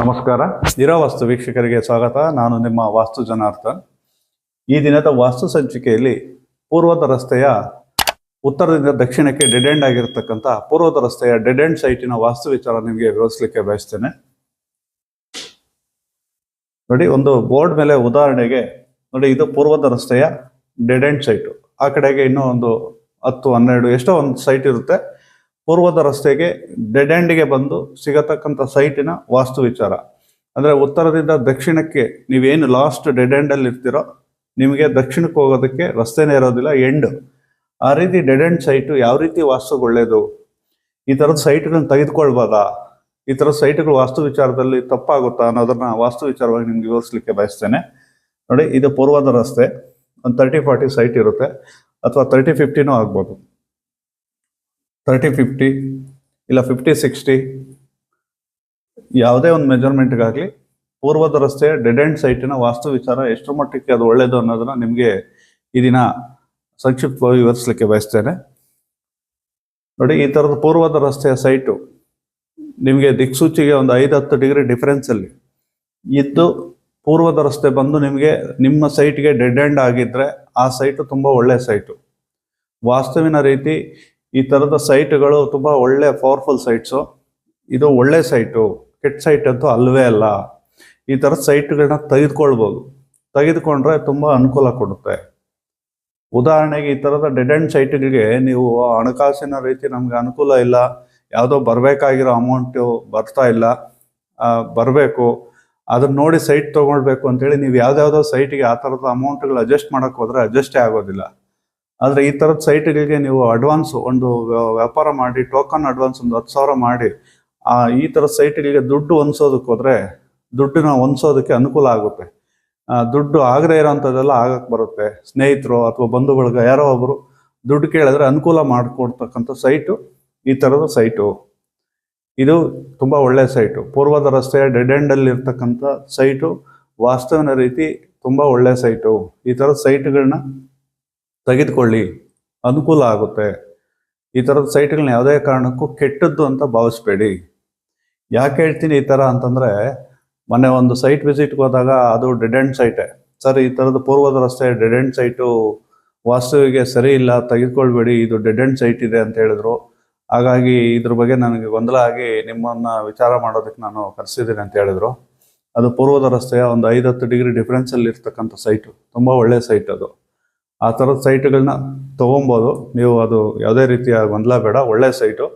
ನಮಸ್ಕಾರ. ಇರೋ ವಾಸ್ತು ವೀಕ್ಷಕರಿಗೆ ಸ್ವಾಗತ. ನಾನು ನಿಮ್ಮ ವಾಸ್ತು ಜನಾರ್ದನ್. ಈ ದಿನದ ವಾಸ್ತು ಸಂಚಿಕೆಯಲ್ಲಿ ಪೂರ್ವದ ರಸ್ತೆಯ ಉತ್ತರದಿಂದ ದಕ್ಷಿಣಕ್ಕೆ ಡೆಡ್ ಎಂಡ್ ಆಗಿರತಕ್ಕಂಥ ಪೂರ್ವದ ರಸ್ತೆಯ ಡೆಡ್ ಎಂಡ್ ಸೈಟಿನ ವಾಸ್ತು ವಿಚಾರ ನಿಮಗೆ ವಿವರಿಸಲಿಕ್ಕೆ ಬಯಸ್ತೇನೆ. ನೋಡಿ, ಒಂದು ಬೋರ್ಡ್ ಮೇಲೆ ಉದಾಹರಣೆಗೆ, ನೋಡಿ, ಇದು ಪೂರ್ವದ ರಸ್ತೆಯ ಡೆಡ್ ಎಂಡ್ ಸೈಟು ಆ ಕಡೆಗೆ ಇನ್ನೂ ಒಂದು ಹತ್ತು, ಹನ್ನೆರಡು, ಎಷ್ಟೋ ಒಂದು ಸೈಟ್ ಇರುತ್ತೆ. ಪೂರ್ವದ ರಸ್ತೆಗೆ ಡೆಡ್ ಎಂಡ್ಗೆ ಬಂದು ಸಿಗತಕ್ಕಂಥ ಸೈಟಿನ ವಾಸ್ತು ವಿಚಾರ. ಅಂದರೆ ಉತ್ತರದಿಂದ ದಕ್ಷಿಣಕ್ಕೆ ನೀವೇನು ಲಾಸ್ಟ್ ಡೆಡ್ ಎಂಡಲ್ಲಿ ಇರ್ತೀರೋ, ನಿಮಗೆ ದಕ್ಷಿಣಕ್ಕೆ ಹೋಗೋದಕ್ಕೆ ರಸ್ತೆನೇ ಇರೋದಿಲ್ಲ ಎಂಡ್ ಆ ರೀತಿ ಡೆಡ್ ಎಂಡ್ ಸೈಟು ಯಾವ ರೀತಿ ವಾಸ್ತುಗೆ ಒಳ್ಳೆಯದು ಈ ಥರದ ಸೈಟ್ಗಳನ್ನ ತೆಗೆದುಕೊಳ್ಬೋದಾ? ಈ ಥರದ ಸೈಟ್ಗಳು ವಾಸ್ತು ವಿಚಾರದಲ್ಲಿ ತಪ್ಪಾಗುತ್ತಾ ಅನ್ನೋದನ್ನ ವಾಸ್ತು ವಿಚಾರವಾಗಿ ನಿಮ್ಗೆ ವಿವರಿಸಲಿಕ್ಕೆ ಬಯಸ್ತೇನೆ. ನೋಡಿ, ಇದು ಪೂರ್ವದ ರಸ್ತೆ, ಒಂದು ತರ್ಟಿ ಫಾರ್ಟಿ ಸೈಟ್ ಇರುತ್ತೆ, ಅಥವಾ ತರ್ಟಿ ಫಿಫ್ಟಿನೂ ಆಗ್ಬೋದು. ತರ್ಟಿ ಫಿಫ್ಟಿ ಇಲ್ಲ ಫಿಫ್ಟಿ ಸಿಕ್ಸ್ಟಿ ಯಾವುದೇ ಒಂದು ಮೆಜರ್ಮೆಂಟ್ಗಾಗಲಿ ಪೂರ್ವದ ರಸ್ತೆಯ ಡೆಡ್ ಎಂಡ್ ಸೈಟಿನ ವಾಸ್ತು ವಿಚಾರ ಎಷ್ಟು ಮಟ್ಟಕ್ಕೆ ಅದು ಒಳ್ಳೆಯದು ಅನ್ನೋದನ್ನ ನಿಮಗೆ ಈ ದಿನ ಸಂಕ್ಷಿಪ್ತವಾಗಿ ವಿವರಿಸಲಿಕ್ಕೆ ಬಯಸ್ತೇನೆ. ನೋಡಿ, ಈ ಥರದ ಪೂರ್ವದ ರಸ್ತೆಯ ಸೈಟು ನಿಮಗೆ ದಿಕ್ಸೂಚಿಗೆ ಒಂದು ಐದು, ಹತ್ತು ಡಿಗ್ರಿ ಡಿಫ್ರೆನ್ಸಲ್ಲಿ ಇದ್ದು ಪೂರ್ವದ ರಸ್ತೆ ಬಂದು ನಿಮಗೆ ನಿಮ್ಮ ಸೈಟ್ಗೆ ಡೆಡ್ ಎಂಡ್ ಆಗಿದ್ದರೆ ಆ ಸೈಟು ತುಂಬ ಒಳ್ಳೆಯ ಸೈಟು ವಾಸ್ತುವಿನ ರೀತಿ ಈ ಥರದ ಸೈಟ್ಗಳು ತುಂಬ ಒಳ್ಳೆ ಪವರ್ಫುಲ್ ಸೈಟ್ಸು ಇದು ಒಳ್ಳೆ ಸೈಟು ಕೆಟ್ಟ ಸೈಟ್ ಅಂತೂ ಅಲ್ವೇ ಅಲ್ಲ. ಈ ಥರದ ಸೈಟ್ಗಳನ್ನ ತೆಗೆದುಕೊಳ್ಬೋದು. ತೆಗೆದುಕೊಂಡ್ರೆ ತುಂಬ ಅನುಕೂಲ ಕೊಡುತ್ತೆ. ಉದಾಹರಣೆಗೆ ಈ ಥರದ ಡೆಡ್ ಸೈಟ್ಗಳಿಗೆ ನೀವು ಹಣಕಾಸಿನ ರೀತಿ ನಮ್ಗೆ ಅನುಕೂಲ ಇಲ್ಲ. ಯಾವುದೋ ಬರಬೇಕಾಗಿರೋ ಅಮೌಂಟು ಬರ್ತಾ ಇಲ್ಲ. ಬರಬೇಕು. ಅದನ್ನ ನೋಡಿ ಸೈಟ್ ತೊಗೊಳ್ಬೇಕು ಅಂತೇಳಿ ನೀವು ಯಾವ್ದಾವುದೋ ಸೈಟ್ಗೆ ಆ ಥರದ ಅಮೌಂಟ್ಗಳು ಅಡ್ಜಸ್ಟ್ ಮಾಡೋಕೆ ಹೋದ್ರೆ ಅಡ್ಜಸ್ಟೇ ಆಗೋದಿಲ್ಲ. ಆದರೆ ಈ ಥರದ ಸೈಟ್ಗಳಿಗೆ ನೀವು ಅಡ್ವಾನ್ಸ್ ಒಂದು ವ್ಯಾಪಾರ ಮಾಡಿ, ಟೋಕನ್ ಅಡ್ವಾನ್ಸ್ ಒಂದು ಹತ್ತು ಸಾವಿರ ಮಾಡಿ ಈ ಥರ ಸೈಟ್ಗಳಿಗೆ ದುಡ್ಡು ಹೊಂದಿಸೋದಕ್ಕೆ ಹೋದರೆ ದುಡ್ಡನ್ನ ಹೊಂದಿಸೋದಕ್ಕೆ ಅನುಕೂಲ ಆಗುತ್ತೆ. ದುಡ್ಡು ಆಗದೇ ಇರೋಂಥದ್ದೆಲ್ಲ ಆಗಕ್ಕೆ ಬರುತ್ತೆ. ಸ್ನೇಹಿತರು ಅಥವಾ ಬಂಧು ಬಳಗ ಯಾರೋ ಒಬ್ಬರು ದುಡ್ಡು ಕೇಳಿದ್ರೆ ಅನುಕೂಲ ಮಾಡಿಕೊಡ್ತಕ್ಕಂಥ ಸೈಟು ಈ ಥರದ ಸೈಟು. ಇದು ತುಂಬ ಒಳ್ಳೆಯ ಸೈಟು. ಪೂರ್ವದ ರಸ್ತೆಯ ಡೆಡ್ ಎಂಡಲ್ಲಿ ಸೈಟು ವಾಸ್ತವನ ರೀತಿ ತುಂಬ ಒಳ್ಳೆಯ ಸೈಟು. ಈ ಥರದ ಸೈಟ್ಗಳನ್ನ ತೆಗೆದುಕೊಳ್ಳಿ, ಅನುಕೂಲ ಆಗುತ್ತೆ. ಈ ಥರದ ಸೈಟ್ಗಳನ್ನ ಯಾವುದೇ ಕಾರಣಕ್ಕೂ ಕೆಟ್ಟದ್ದು ಅಂತ ಭಾವಿಸ್ಬೇಡಿ. ಯಾಕೆ ಹೇಳ್ತೀನಿ ಈ ಥರ ಅಂತಂದರೆ, ಮೊನ್ನೆ ಒಂದು ಸೈಟ್ ವಿಸಿಟ್ಗೆ ಹೋದಾಗ ಅದು ಡೆಡ್ ಎಂಡ್ ಸೈಟೇ. ಸರ್, ಈ ಥರದ ಪೂರ್ವದ ರಸ್ತೆ ಡೆಡ್ ಎಂಡ್ ಸೈಟು ವಾಸ್ತುವಿಗೆ ಸರಿ ಇಲ್ಲ, ತೆಗೆದುಕೊಳ್ಬೇಡಿ, ಇದು ಡೆಡ್ ಎಂಡ್ ಸೈಟ್ ಇದೆ ಅಂತ ಹೇಳಿದ್ರು. ಹಾಗಾಗಿ ಇದ್ರ ಬಗ್ಗೆ ನನಗೆ ಗೊಂದಲ ಆಗಿ ನಿಮ್ಮನ್ನು ವಿಚಾರ ಮಾಡೋದಕ್ಕೆ ನಾನು ಕರೆಸಿದ್ದೀನಿ ಅಂತ ಹೇಳಿದ್ರು. ಅದು ಪೂರ್ವದ ರಸ್ತೆಯ ಒಂದು ಐದತ್ತು ಡಿಗ್ರಿ ಡಿಫ್ರೆನ್ಸಲ್ಲಿ ಇರ್ತಕ್ಕಂಥ ಸೈಟು. ತುಂಬ ಒಳ್ಳೆಯ ಸೈಟ್ ಅದು. ಆ ಥರದ ಸೈಟ್ಗಳನ್ನ ತೊಗೊಬೋದು. ನೀವು ಅದು ಯಾವುದೇ ರೀತಿಯ ಗೊಂದಲ ಬೇಡ. ಒಳ್ಳೆ ಸೈಟು.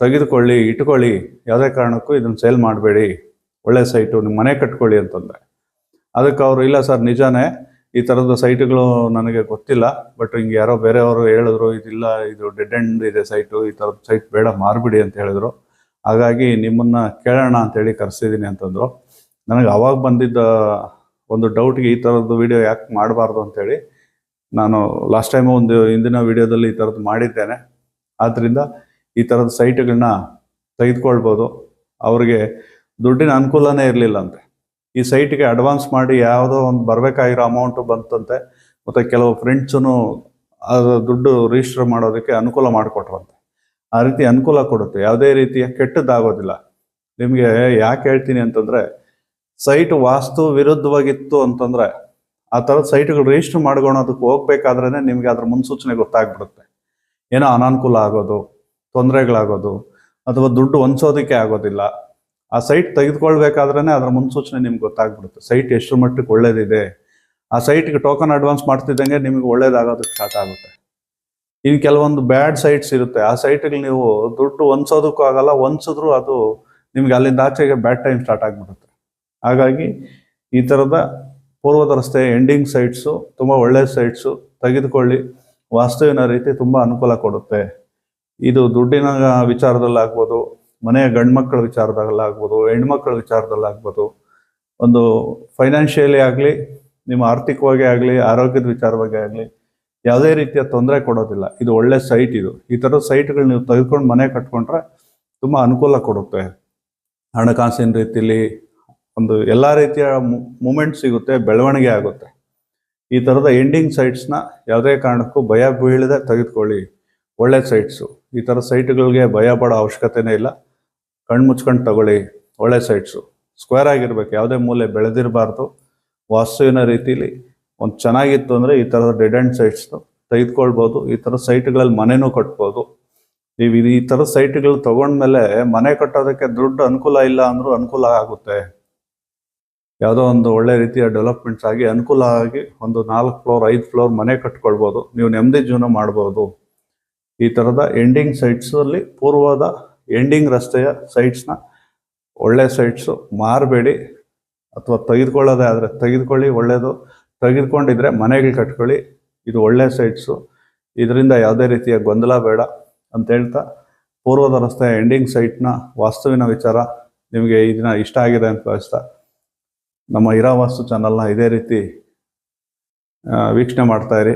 ತೆಗೆದುಕೊಳ್ಳಿ, ಇಟ್ಕೊಳ್ಳಿ. ಯಾವುದೇ ಕಾರಣಕ್ಕೂ ಇದನ್ನು ಸೇಲ್ ಮಾಡಬೇಡಿ. ಒಳ್ಳೆ ಸೈಟು. ನಿಮ್ಮ ಮನೆ ಕಟ್ಕೊಳ್ಳಿ ಅಂತಂದರೆ. ಅದಕ್ಕೆ ಅವರು, ಇಲ್ಲ ಸರ್, ನಿಜಾನೇ ಈ ಥರದ ಸೈಟ್ಗಳು ನನಗೆ ಗೊತ್ತಿಲ್ಲ. ಬಟ್ ಹಿಂಗೆ ಯಾರೋ ಬೇರೆಯವರು ಹೇಳಿದ್ರು, ಇದಿಲ್ಲ, ಇದು ಡೆಡ್ ಎಂಡ್ ಇದೆ ಸೈಟು. ಈ ಥರದ ಸೈಟ್ ಬೇಡ, ಮಾರ್ಬಿಡಿ ಅಂತ ಹೇಳಿದ್ರು. ಹಾಗಾಗಿ ನಿಮ್ಮನ್ನು ಕೇಳೋಣ ಅಂತೇಳಿ ಕರೆಸಿದ್ದೀನಿ ಅಂತಂದರು. ನನಗೆ ಅವಾಗ ಬಂದಿದ್ದ ಒಂದು ಡೌಟ್ಗೆ ಈ ಥರದ್ದು ವಿಡಿಯೋ ಯಾಕೆ ಮಾಡಬಾರ್ದು ಅಂತೇಳಿ ನಾನು ಲಾಸ್ಟ್ ಟೈಮ್ ಒಂದು ಹಿಂದಿನ ವಿಡಿಯೋದಲ್ಲಿ ಈ ಥರದ್ದು ಮಾಡಿದ್ದೇನೆ. ಆದ್ದರಿಂದ ಈ ಥರದ ಸೈಟ್ಗಳನ್ನ ತೆಗೆದುಕೊಳ್ಬೋದು. ಅವ್ರಿಗೆ ದುಡ್ಡಿನ ಅನುಕೂಲನೇ ಇರಲಿಲ್ಲ ಅಂತೆ. ಈ ಸೈಟ್ಗೆ ಅಡ್ವಾನ್ಸ್ ಮಾಡಿ ಯಾವುದೋ ಒಂದು ಬರಬೇಕಾಗಿರೋ ಅಮೌಂಟು ಬಂತಂತೆ. ಮತ್ತು ಕೆಲವು ಫ್ರೆಂಡ್ಸೂ ಅದು ದುಡ್ಡು ರಿಜಿಸ್ಟರ್ ಮಾಡೋದಕ್ಕೆ ಅನುಕೂಲ ಮಾಡಿಕೊಟ್ರಂತೆ. ಆ ರೀತಿ ಅನುಕೂಲ ಕೊಡುತ್ತೆ. ಯಾವುದೇ ರೀತಿಯ ಕೆಟ್ಟದ್ದಾಗೋದಿಲ್ಲ. ನಿಮಗೆ ಯಾಕೆ ಹೇಳ್ತೀನಿ ಅಂತಂದರೆ ಸೈಟ್ ವಾಸ್ತು ವಿರುದ್ಧವಾಗಿತ್ತು ಅಂತಂದರೆ ಆ ಥರದ ಸೈಟ್ಗಳು ರಿಜಿಸ್ಟರ್ ಮಾಡ್ಕೊಳೋದಕ್ಕೆ ಹೋಗ್ಬೇಕಾದ್ರೇ ನಿಮಗೆ ಅದ್ರ ಮುನ್ಸೂಚನೆ ಗೊತ್ತಾಗ್ಬಿಡುತ್ತೆ. ಏನೋ ಅನಾನುಕೂಲ ಆಗೋದು, ತೊಂದರೆಗಳಾಗೋದು ಅಥವಾ ದುಡ್ಡು ಹೊಂದಿಸೋದಕ್ಕೆ ಆಗೋದಿಲ್ಲ. ಆ ಸೈಟ್ ತೆಗೆದುಕೊಳ್ಬೇಕಾದ್ರೇ ಅದರ ಮುನ್ಸೂಚನೆ ನಿಮ್ಗೆ ಗೊತ್ತಾಗ್ಬಿಡುತ್ತೆ. ಸೈಟ್ ಎಷ್ಟು ಮಟ್ಟಕ್ಕೆ ಒಳ್ಳೇದಿದೆ. ಆ ಸೈಟ್ಗೆ ಟೋಕನ್ ಅಡ್ವಾನ್ಸ್ ಮಾಡ್ತಿದ್ದಂಗೆ ನಿಮಗೆ ಒಳ್ಳೇದಾಗೋದಕ್ಕೆ ಸ್ಟಾರ್ಟ್ ಆಗುತ್ತೆ. ಇನ್ನು ಕೆಲವೊಂದು ಬ್ಯಾಡ್ ಸೈಟ್ಸ್ ಇರುತ್ತೆ. ಆ ಸೈಟ್ಗೆ ನೀವು ದುಡ್ಡು ಹೊಂದಿಸೋದಕ್ಕೂ ಆಗಲ್ಲ, ಹೊಂದಿಸಿದ್ರು ಅದು ನಿಮ್ಗೆ ಅಲ್ಲಿಂದ ಆಚೆಗೆ ಬ್ಯಾಡ್ ಟೈಮ್ ಸ್ಟಾರ್ಟ್ ಆಗಿಬಿಡುತ್ತೆ. ಹಾಗಾಗಿ ಈ ಥರದ ಪೂರ್ವದ ರಸ್ತೆ ಎಂಡಿಂಗ್ ಸೈಟ್ಸು ತುಂಬ ಒಳ್ಳೆಯ ಸೈಟ್ಸು ತೆಗೆದುಕೊಳ್ಳಿ. ವಾಸ್ತುವಿನ ರೀತಿ ತುಂಬ ಅನುಕೂಲ ಕೊಡುತ್ತೆ. ಇದು ದುಡ್ಡಿನ ವಿಚಾರದಲ್ಲಾಗ್ಬೋದು ಮನೆಯ ಗಂಡು ಮಕ್ಕಳ ವಿಚಾರದಲ್ಲಾಗ್ಬೋದು ಹೆಣ್ಮಕ್ಳ ವಿಚಾರದಲ್ಲಾಗ್ಬೋದು ಒಂದು ಫೈನಾನ್ಷಿಯಲಿ ಆಗಲಿ, ನಿಮ್ಮ ಆರ್ಥಿಕವಾಗಿ ಆಗಲಿ, ಆರೋಗ್ಯದ ವಿಚಾರವಾಗಿ ಆಗಲಿ, ಯಾವುದೇ ರೀತಿಯ ತೊಂದರೆ ಕೊಡೋದಿಲ್ಲ. ಇದು ಒಳ್ಳೆ ಸೈಟ್ ಇದು. ಈ ಥರದ ಸೈಟ್ಗಳು ನೀವು ತೆಗೆದುಕೊಂಡು ಮನೆ ಕಟ್ಕೊಂಡ್ರೆ ತುಂಬ ಅನುಕೂಲ ಕೊಡುತ್ತೆ. ಹಣಕಾಸಿನ ರೀತಿಲಿ ಒಂದು ಎಲ್ಲ ರೀತಿಯ ಮೂಮೆಂಟ್ ಸಿಗುತ್ತೆ, ಬೆಳವಣಿಗೆ ಆಗುತ್ತೆ. ಈ ಥರದ ಎಂಡಿಂಗ್ ಸೈಟ್ಸ್ನ ಯಾವುದೇ ಕಾರಣಕ್ಕೂ ಭಯ ಬೀಳದೆ ತೆಗೆದುಕೊಳ್ಳಿ. ಒಳ್ಳೆ ಸೈಟ್ಸು ಈ ಥರ ಸೈಟ್ಗಳಿಗೆ ಭಯ ಪಡೋ ಅವಶ್ಯಕತೆನೇ ಇಲ್ಲ. ಕಣ್ಣು ಮುಚ್ಕೊಂಡು ತಗೊಳ್ಳಿ. ಒಳ್ಳೆ ಸೈಟ್ಸು ಸ್ಕ್ವೇರ್ ಆಗಿರ್ಬೇಕು. ಯಾವುದೇ ಮೂಲೆ ಬೆಳೆದಿರಬಾರ್ದು. ವಾಸ್ತುವಿನ ರೀತಿಲಿ ಒಂದು ಚೆನ್ನಾಗಿತ್ತು ಅಂದರೆ ಈ ಥರದ ಡೆಡ್ ಆ್ಯಂಡ್ ಸೈಟ್ಸ್ ತೆಗೆದುಕೊಳ್ಬೋದು. ಈ ಥರ ಸೈಟ್ಗಳಲ್ಲಿ ಮನೆನೂ ಕಟ್ಬೋದು. ನೀವು ಈ ಥರ ಸೈಟ್ಗಳು ತಗೊಂಡ್ಮೇಲೆ ಮನೆ ಕಟ್ಟೋದಕ್ಕೆ ದುಡ್ಡು ಅನುಕೂಲ ಇಲ್ಲ ಅಂದರೂ ಅನುಕೂಲ ಆಗುತ್ತೆ. ಯಾವುದೋ ಒಂದು ಒಳ್ಳೆ ರೀತಿಯ ಡೆವಲಪ್ಮೆಂಟ್ಸ್ ಆಗಿ ಅನುಕೂಲ ಆಗಿ ಒಂದು ನಾಲ್ಕು ಫ್ಲೋರ್ ಐದು ಫ್ಲೋರ್ ಮನೆ ಕಟ್ಕೊಳ್ಬೋದು. ನೀವು ನೆಮ್ಮದಿ ಜೀವನ ಮಾಡ್ಬೋದು. ಈ ಥರದ ಎಂಡಿಂಗ್ ಸೈಟ್ಸಲ್ಲಿ ಪೂರ್ವದ ಎಂಡಿಂಗ್ ರಸ್ತೆಯ ಸೈಟ್ಸ್ನ ಒಳ್ಳೆ ಸೈಟ್ಸು ಮಾರಬೇಡಿ. ಅಥವಾ ತೆಗೆದುಕೊಳ್ಳೋದೇ ಆದರೆ ತೆಗೆದುಕೊಳ್ಳಿ ಒಳ್ಳೆಯದು ತೆಗೆದುಕೊಂಡಿದ್ರೆ ಮನೆಗಳು ಕಟ್ಕೊಳ್ಳಿ. ಇದು ಒಳ್ಳೆ ಸೈಟ್ಸು ಇದರಿಂದ ಯಾವುದೇ ರೀತಿಯ ಗೊಂದಲ ಬೇಡ ಅಂತ ಹೇಳ್ತಾ ಪೂರ್ವದ ರಸ್ತೆಯ ಎಂಡಿಂಗ್ ಸೈಟ್ನ ವಾಸ್ತುವಿನ ವಿಚಾರ ನಿಮಗೆ ಇದನ್ನ ದಿನ ಇಷ್ಟ ಆಗಿದೆ ಅಂತ ಭಾವಿಸ್ತಾ ನಮ್ಮ ಇರಾವಾಸ್ತು ಚಾನಲ್ನ ಇದೇ ರೀತಿ ವೀಕ್ಷಣೆ ಮಾಡ್ತಾಯಿರಿ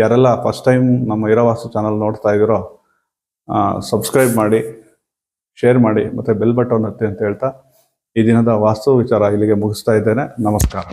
ಯಾರೆಲ್ಲ ಫಸ್ಟ್ ಟೈಮ್ ನಮ್ಮ ಇರಾವಾಸ್ತು ಚಾನಲ್ ನೋಡ್ತಾ ಇದ್ದೀರೋ ಸಬ್ಸ್ಕ್ರೈಬ್ ಮಾಡಿ ಶೇರ್ ಮಾಡಿ, ಮತ್ತು ಬೆಲ್ ಬಟನ್ ಒತ್ತಿ ಅಂತ ಹೇಳ್ತಾ ಈ ದಿನದ ವಾಸ್ತು ವಿಚಾರ ಇಲ್ಲಿಗೆ ಮುಗಿಸ್ತಾ ಇದ್ದೇನೆ. ನಮಸ್ಕಾರ.